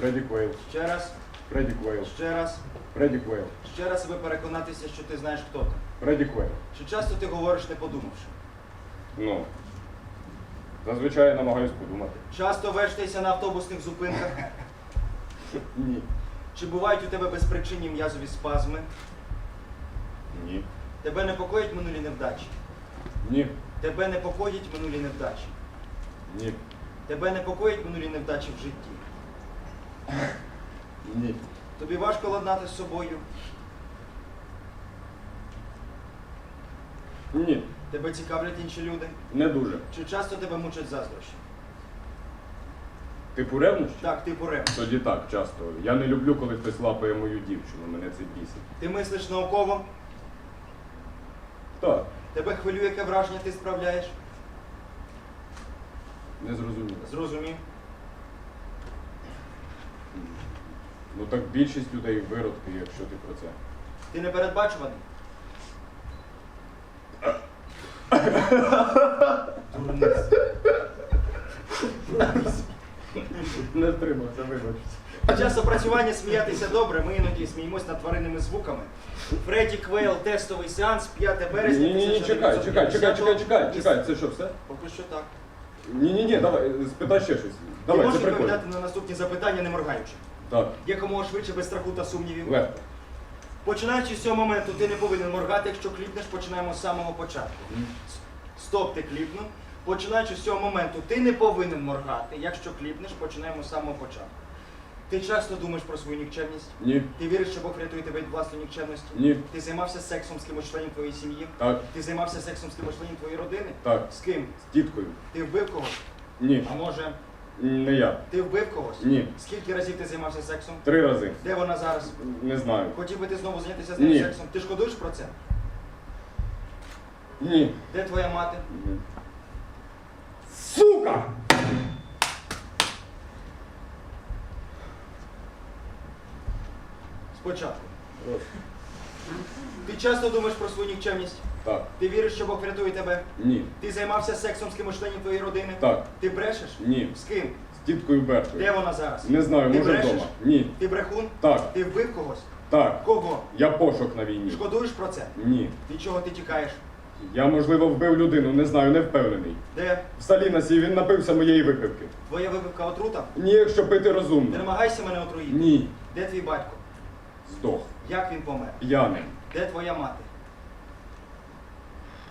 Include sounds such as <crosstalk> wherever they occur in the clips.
Фредді Квейл. Ще раз, Фредді Квейл. ще раз, Фредді Квейл. ще раз, аби переконатися, що ти знаєш, хто ти. Фредді Квейл. Чи часто ти говориш, не подумавши? Ну. Зазвичай я намагаюсь подумати. Часто вештаєшся на автобусних зупинках? <laughs> Ні. Чи бувають у тебе безпричинні м'язові спазми? Ні. Тебе непокоять минулі невдачі? Ні. Тебе непокоять минулі невдачі? Ні. Тебе непокоять минулі невдачі в житті? Ні. Тобі важко ладнати з собою? Ні. Тебе цікавлять інші люди? Не дуже. Чи часто тебе мучать заздрощі? Типу ревнощі? Так, ти порем. Тоді так, часто. Я не люблю, коли хтось лапає мою дівчину, мене це бісить. Ти мислиш науково? Так, Тебе хвилює, яке враження ти справляєш? Не зрозуміло. Зрозумів. Ну так більшість людей виродки, якщо ти про це. Ти не передбачуваний? Дурниць. Не стримався, вибач. Під час опрацювання сміятися добре, ми іноді сміємось над тваринними звуками. Фредді Квейл, тестовий сеанс, 5 березня. Ні, ні, ні, чекай, чекай, чекай, чекай, чекай, чекай, це що, все? Поки що так. Ні, ні, ні, давай, спитай ще щось. Ти Давай, це можеш прикольно. відповідати на наступні запитання, не моргаючи. Так, Якомога швидше, без страху та сумнівів. легко. Починаючи з цього моменту, ти не повинен моргати, якщо кліпнеш, починаємо з самого початку. Стоп, ти кліпнув. Починаючи з цього моменту, ти не повинен моргати. Якщо кліпнеш, починаємо з самого початку. Ти часто думаєш про свою нікчемність? Ні, Ти віриш, що Бог рятує тебе від власної нікчемності? Ні. Ти займався сексом з кимось з членів твоєї сім'ї? так, Ти займався сексом з кимось з членів твоєї родини? так, З ким? з тіткою. Ти вбив когось? Ні, А може, не я. ти вбив когось? Ні. Скільки разів ти займався сексом? Три рази. Де вона зараз? Не знаю. Хотів би ти знову зайнятися з нею Ні. сексом? Ти шкодуєш про це? Ні. Де твоя мати? Сука! Спочатку. Ти часто думаєш про свою нікчемність? Так, Ти віриш, що Бог врятує тебе? ні, Ти займався сексом з кимось членів твоєї родини? так, Ти брешеш? ні. З ким? З тіткою Берткою. Де вона зараз? Не знаю, Ти може брешеш? вдома. Ні. Ти брехун? Так, Ти вбив когось? так. Кого? Я пошук на війні. Шкодуєш про це? Ні. Від чого ти тікаєш? Я, можливо, вбив людину, не знаю, не впевнений. Де? В Салінасі він напився моєї випивки. Твоя випивка отрута? Ні, якщо пити Не розумно. намагайся мене отруїти. Ні. Де твій батько? Здох. Як він помер? П'яним. Де твоя мати?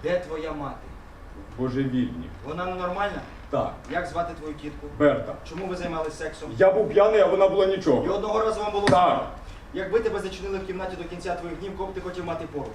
Де твоя мати? Божевільні. Вона ненормальна? Так. Як звати твою тітку? Берта. Чому ви займалися сексом? Я був п'яний, а вона була нічого. І одного разу вам було Так. сумно. Якби тебе зачинили в кімнаті до кінця твоїх днів, кого б ти хотів мати поруч?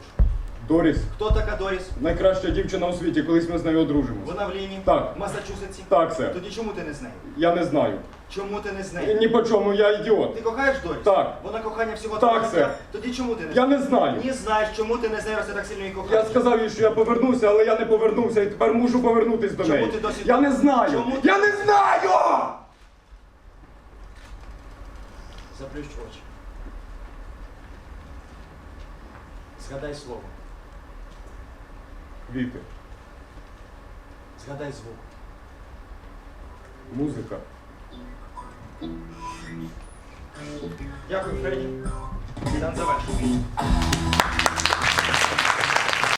Доріс. Хто така Доріс? Найкраща дівчина у світі, колись ми з нею одружимося. Вона в лінії? Так. В Масачусетсі? Так, сер. Тоді чому ти не з нею? Я не знаю. Чому ти не з нею? Ні по чому, я ідіот. Ти кохаєш Доріс? Так. Вона кохання всього Так, твого сер. життя? Тоді чому ти не Я не знаю. Ні знаєш, чому ти не з нею, раз ти так сильно її Я кохаєш? сказав їй, що я повернуся, але я не повернувся і тепер мушу повернутись до Чому неї. ти досі- Я не знаю. Чому ти- Я не знаю! Заплющ очі. Згадай слово. Квіти, Згадай звук. музика. Дякую, Фредді. Дан завершений.